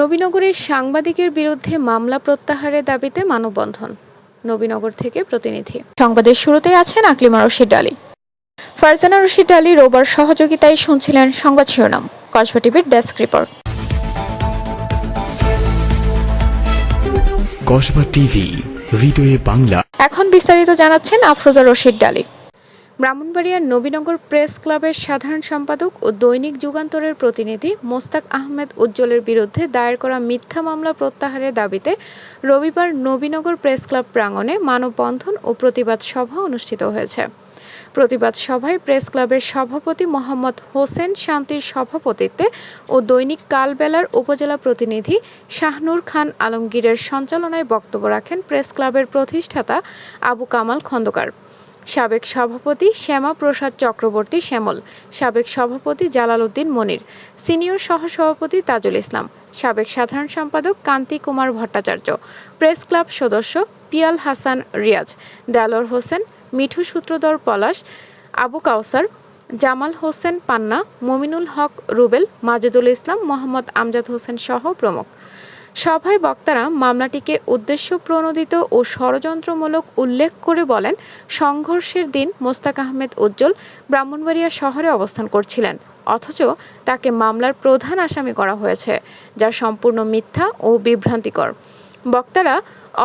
নবীনগরের সাংবাদিকের বিরুদ্ধে মামলা প্রত্যাহারের দাবিতে মানববন্ধন। নবীনগর থেকে প্রতিনিধি। সংবাদের শুরুতে আছেন আকলিমা রশিদ আলী। ফারজানা রশিদ আলী রোবার সহযোগিতায় শুনছিলেন সংবাদ শিরোনাম। কসবা টিভির ডেস্ক রিপোর্ট। কসবা টিভি হৃদয়ে বাংলা। এখন বিস্তারিত জানাচ্ছেন আফরোজা রশিদ ডালি ব্রাহ্মণবাড়িয়ার নবীনগর প্রেস ক্লাবের সাধারণ সম্পাদক ও দৈনিক যুগান্তরের প্রতিনিধি মোস্তাক আহমেদ উজ্জ্বলের বিরুদ্ধে দায়ের করা মিথ্যা মামলা প্রত্যাহারের দাবিতে রবিবার নবীনগর প্রেস ক্লাব প্রাঙ্গণে মানববন্ধন ও প্রতিবাদ সভা অনুষ্ঠিত হয়েছে। প্রতিবাদ সভায় প্রেস ক্লাবের সভাপতি মোহাম্মদ হোসেন শান্তির সভাপতিত্বে ও দৈনিক কালবেলার উপজেলা প্রতিনিধি শাহনুর খান আলমগীরের সঞ্চালনায় বক্তব্য রাখেন প্রেস ক্লাবের প্রতিষ্ঠাতা আবু কামাল খন্দকার। সাবেক সভাপতি শ্যামা প্রসাদ চক্রবর্তী শ্যামল, সাবেক সভাপতি জালাল উদ্দিন মনির, সিনিয়র সহসভাপতি তাজুল ইসলাম, সাবেক সাধারণ সম্পাদক কান্তি কুমার ভট্টাচার্য, প্রেস ক্লাব সদস্য পিয়াল হাসান রিয়াজ দেলোয়ার হোসেন, মিঠু সূত্রধর পলাশ, আবু কাউসার, জামাল হোসেন পান্না, মমিনুল হক রুবেল, মাজেদুল ইসলাম মোহাম্মদ আমজাদ হোসেন সহ প্রমুখ। সভায় বক্তারা মামলাটিকে উদ্দেশ্য প্রণোদিত ও ষড়যন্ত্রমূলক উল্লেখ করে বলেন, সংঘর্ষের দিন মোস্তাক আহমেদ উজ্জ্বল ব্রাহ্মণবাড়িয়া শহরে অবস্থান করছিলেন, অথচ তাকে মামলার প্রধান আসামি করা হয়েছে, যা সম্পূর্ণ মিথ্যা ও বিভ্রান্তিকর। বক্তারা,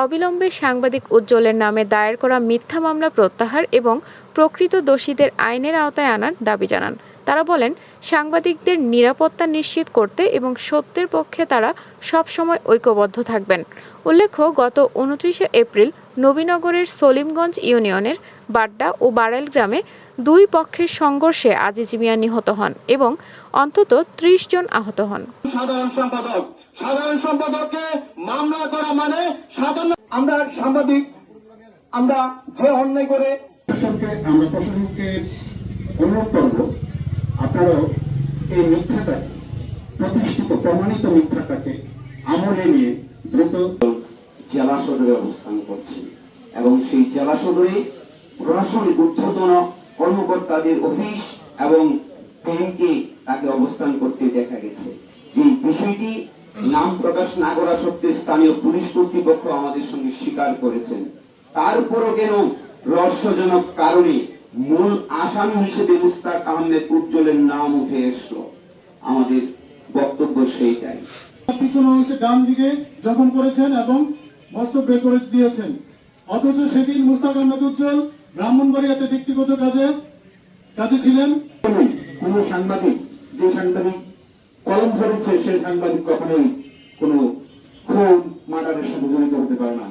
অবিলম্বে সাংবাদিক উজ্জ্বলের নামে দায়ের করা মিথ্যা মামলা প্রত্যাহার এবং প্রকৃত দোষীদের আইনের আওতায় আনার দাবি জানান। তারা বলেন সাংবাদিকদের নিরাপত্তা নিশ্চিত করতে এবং সত্যের পক্ষে তারা সবসময় ঐক্যবদ্ধ থাকবেন। উল্লেখ্য গত উনত্রিশে এপ্রিল নবীনগরের সলিমগঞ্জ ইউনিয়নের বাড্ডা ও বারেল গ্রামে দুই পক্ষের সংঘর্ষে আজিজ মিয়া নিহত হন এবং অন্তত ত্রিশ জন আহত হন। সাধারণ সম্পাদক সাধারণ সম্পাদককে মামলা করা মানে সাধারণ আমরা সাংবাদিক আমরা যে অন্যায় করে আমরা প্রশাসনকে অনুরোধ করব আপনারাও এই মিথ্যাটা প্রতিষ্ঠিত, প্রমাণিত মিথ্যা মিথ্যাটাকে আমলে নিয়ে দ্রুত জেলা সদরে অবস্থান করছে এবং সেই জেলা সদরে প্রশাসনিক ঊর্ধ্বতন কর্মকর্তাদের অফিস এবং ব্যাংকে তাকে অবস্থান করতে দেখা গেছে। যে বিষয়টি নাম প্রকাশ না করা সত্ত্বে স্থানীয় পুলিশ কর্তৃপক্ষ আমাদের সঙ্গে স্বীকার করেছেন। তারপরও কেন রহস্যজনক কারণে মূল আসামি হিসেবে মুস্তাক আহমেদ উজ্জ্বলের নাম উঠে এসলো আমাদের বক্তব্য সেইটাই। পিছনে অংশে ডান দিকে জখম করেছেন এবং মস্তক বের করে দিয়েছেন। অথচ সেদিন মুস্তাক আহমেদ উজ্জ্বল ব্রাহ্মণবাড়িয়াতে ব্যক্তিগত কাজে কাজে ছিলেন। কোন সাংবাদিক যে সাংবাদিক কলম ধরেছে সেই সাংবাদিক কখনোই কোনো খুন মার্ডারের সাথে জড়িত হতে পারে না।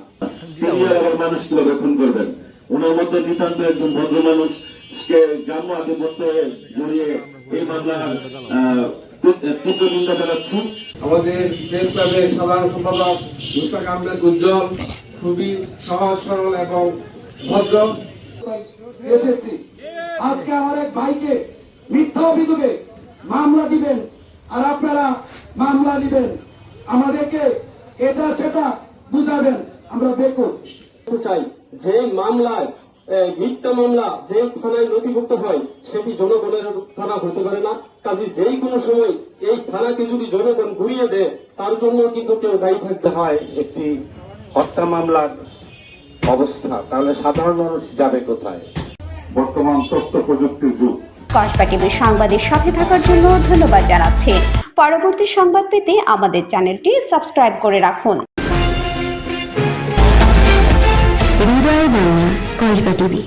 মানুষ কীভাবে খুন করবেন। ওনার মতো নিতান্ত একজন ভদ্র মানুষকে গ্রাম্য আধিপত্য জড়িয়ে এই মামলার তীব্র নিন্দা জানাচ্ছি আমাদের প্রেস ক্লাবের সাধারণ সম্পাদক মুস্তাক আহমেদ উজ্জ্বল খুবই সহজ সরল এবং ভদ্র। এসেছি। আজকে আমার এক ভাইকে মিথ্যা অভিযোগে মামলা দিবেন আর আপনারা মামলা দিবেন। আমাদেরকে এটা সেটা বুঝাবেন। আমরা বেকুব বলতে চাই। যে মামলায় মিথ্যা মামলা যে থানায় নথিভুক্ত হয় সেটি জনগণের থানা হতে পারে না। কাজে যেই কোনো সময় এই থানাকে যদি জনগণ ঘুরিয়ে দেয় তার জন্য কিন্তু কেউ দায়ী থাকতে হয় একটি হত্যা মামলার অবস্থা তাহলে সাধারণ মানুষ যাবে কোথায়? বর্তমান তথ্য প্রযুক্তির যুগ। কসবা টিভির সংবাদের সাথে থাকার জন্য ধন্যবাদ জানাচ্ছি। পরবর্তী সংবাদ পেতে আমাদের চ্যানেলটি সাবস্ক্রাইব করে রাখুন। কসবা টিভি